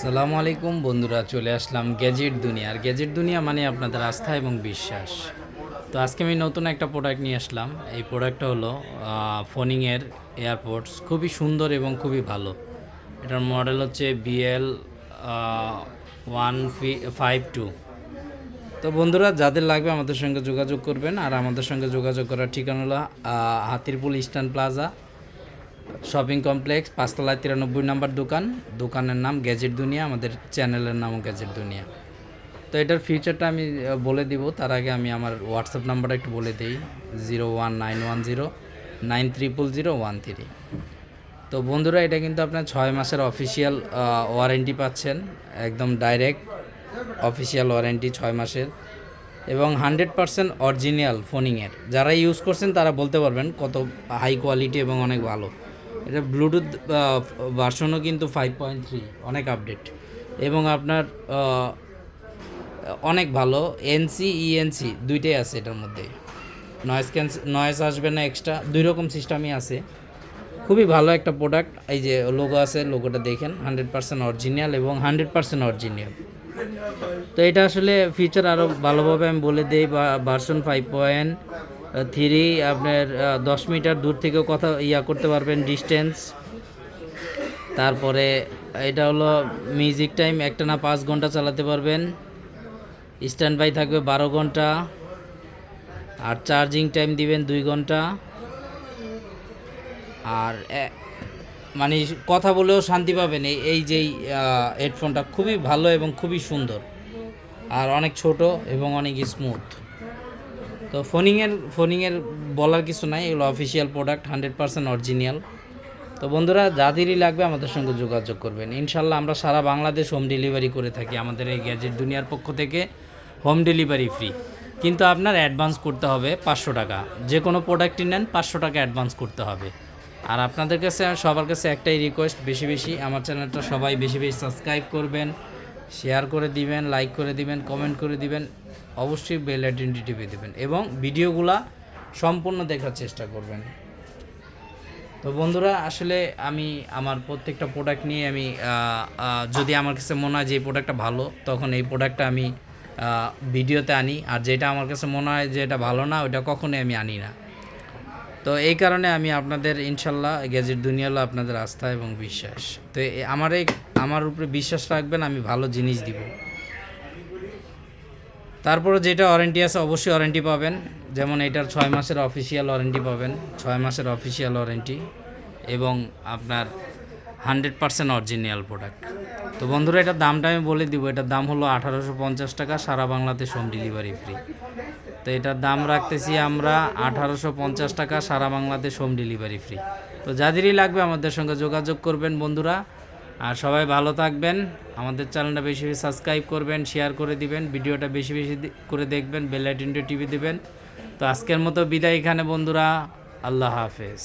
সালামু আলাইকুম বন্ধুরা, চলে আসলাম গ্যাজেট দুনিয়া। আর গ্যাজেট দুনিয়া মানে আপনাদের আস্থা এবং বিশ্বাস। তো আজকে আমি নতুন একটা প্রোডাক্ট নিয়ে আসলাম। এই প্রোডাক্টটা হলো ফোনিংয়ের এয়ারপোর্টস খুবই সুন্দর এবং খুবই ভালো। এটার মডেল হচ্ছে বিএল ওয়ান ফাইভ টু তো বন্ধুরা, যাদের লাগবে আমাদের সঙ্গে যোগাযোগ করবেন। আর আমাদের সঙ্গে যোগাযোগ করার ঠিকানা হলো Hatirpool eastern plaza. Shopping complex, পাঁচতলায় তিরানব্বই নাম্বার দোকান। দোকানের নাম গ্যাজেট দুনিয়া, আমাদের চ্যানেলের নামও গ্যাজেট দুনিয়া। তো এটার ফিচারটা আমি বলে দিব। তার আগে আমি আমার হোয়াটসঅ্যাপ নাম্বারটা একটু বলে দিই zero one nine one zero nine triple zero one three তো বন্ধুরা, এটা কিন্তু আপনার ছয় মাসের অফিসিয়াল ওয়ারেন্টি পাচ্ছেন। একদম ডাইরেক্ট অফিসিয়াল ওয়ারেন্টি ছয় মাসের। এবং হান্ড্রেড পারসেন্ট অরিজিনাল ফোনিংয়ের যারা ইউজ করছেন, তারা বলতে পারবেন কত হাই কোয়ালিটি এবং অনেক ভালো। এটা ব্লুটুথ ভার্সনও কিন্তু ফাইভ পয়েন্ট থ্রি অনেক আপডেট এবং আপনার অনেক ভালো এনসি ইএনসি দুইটাই আছে এটার মধ্যে। নয়েজ ক্যান্স নয়েজ আসবে না এক্সট্রা দুই রকম সিস্টেমই আছে। খুবই ভালো একটা প্রোডাক্ট এই যে লোগো আছে লোগোটা দেখেন হান্ড্রেড পার্সেন্ট অরিজিনাল এবং হান্ড্রেড পার্সেন্ট অরিজিনাল তো এটা আসলে ফিচার আরও ভালোভাবে আমি বলে দিই, বা ভার্সন ফাইভ পয়েন্ট থ্রি, আপনার দশ মিটার দূর থেকেও কথা ইয়া করতে পারবেন ডিস্টেন্স তারপরে, এটা হলো মিউজিক টাইম একটা না পাঁচ ঘণ্টা চালাতে পারবেন। স্ট্যান্ড বাই থাকবে বারো ঘণ্টা। আর চার্জিং টাইম দিবেন দুই ঘণ্টা। আর মানে কথা বলেও শান্তি পাবেন, এই এই যেই হেডফোনটা খুবই ভালো এবং খুবই সুন্দর। আর অনেক ছোট এবং অনেক স্মুথ তো ফোনিংয়ের ফোনিংয়ের বলার কিছু নাই, এগুলো official product hundred percent original তো বন্ধুরা যাদেরই লাগবে আমাদের সঙ্গে যোগাযোগ করবেন। ইনশাল্লাহ আমরা সারা বাংলাদেশ হোম ডেলিভারি করে থাকি আমাদের এই গ্যাজেট দুনিয়ার পক্ষ থেকে হোম ডেলিভারি ফ্রি কিন্তু আপনার অ্যাডভান্স করতে হবে পাঁচশো টাকা। যে কোনো প্রোডাক্টই নেন, পাঁচশো টাকা অ্যাডভান্স করতে হবে। আর আপনাদের কাছে, সবার কাছে একটাই রিকোয়েস্ট বেশি বেশি আমার চ্যানেলটা সবাই বেশি বেশি সাবস্ক্রাইব করবেন। শেয়ার করে দিবেন লাইক করে দিবেন কমেন্ট করে দিবেন, অবশ্যই বেল আইডেন্টি টিপে দেবেন এবং ভিডিওগুলা সম্পূর্ণ দেখার চেষ্টা করবেন। তো বন্ধুরা, আসলে আমি আমার প্রত্যেকটা প্রোডাক্ট নিয়ে আমি যদি আমার কাছে মনে হয় যে এই প্রোডাক্টটা ভালো, তখন এই প্রোডাক্টটা আমি ভিডিওতে আনি। আর যেটা আমার কাছে মনে হয় যে এটা ভালো না ওটা কখনোই আমি আনি না। তো এই কারণে আমি আপনাদের, ইনশাল্লাহ গ্যাজেট দুনিয়া হলো আপনাদের আস্থা এবং বিশ্বাস। তো আমার এই, আমার উপরে বিশ্বাস রাখবেন, আমি ভালো জিনিস দিব। তারপরে যেটা ওয়ারেন্টি আছে, অবশ্যই ওয়ারেন্টি পাবেন। যেমন এটার ছয় মাসের অফিসিয়াল ওয়ারেন্টি পাবেন। ছয় মাসের অফিসিয়াল ওয়ারেন্টি এবং আপনার হান্ড্রেড পার্সেন্ট অরিজিনাল প্রোডাক্ট। তো বন্ধুরা, এটার দামটা আমি বলে দিব। এটার দাম হলো আঠারোশো পঞ্চাশ টাকা, সারা বাংলাতে হোম ডেলিভারি ফ্রি। তো এটার দাম রাখতেছি আমরা আঠারোশো পঞ্চাশ টাকা, সারা বাংলাদেশ হোম ডেলিভারি ফ্রি তো যাদেরই লাগবে আমাদের সঙ্গে যোগাযোগ করবেন বন্ধুরা। আর সবাই ভালো থাকবেন, আমাদের চ্যানেলটা বেশি বেশি সাবস্ক্রাইব করবেন শেয়ার করে দিবেন, ভিডিওটা বেশি বেশি করে দেখবেন, বেল ইন্ডিও টিভি দেবেন। তো আজকের মতো বিদায় এখানে বন্ধুরা, আল্লাহ হাফেজ।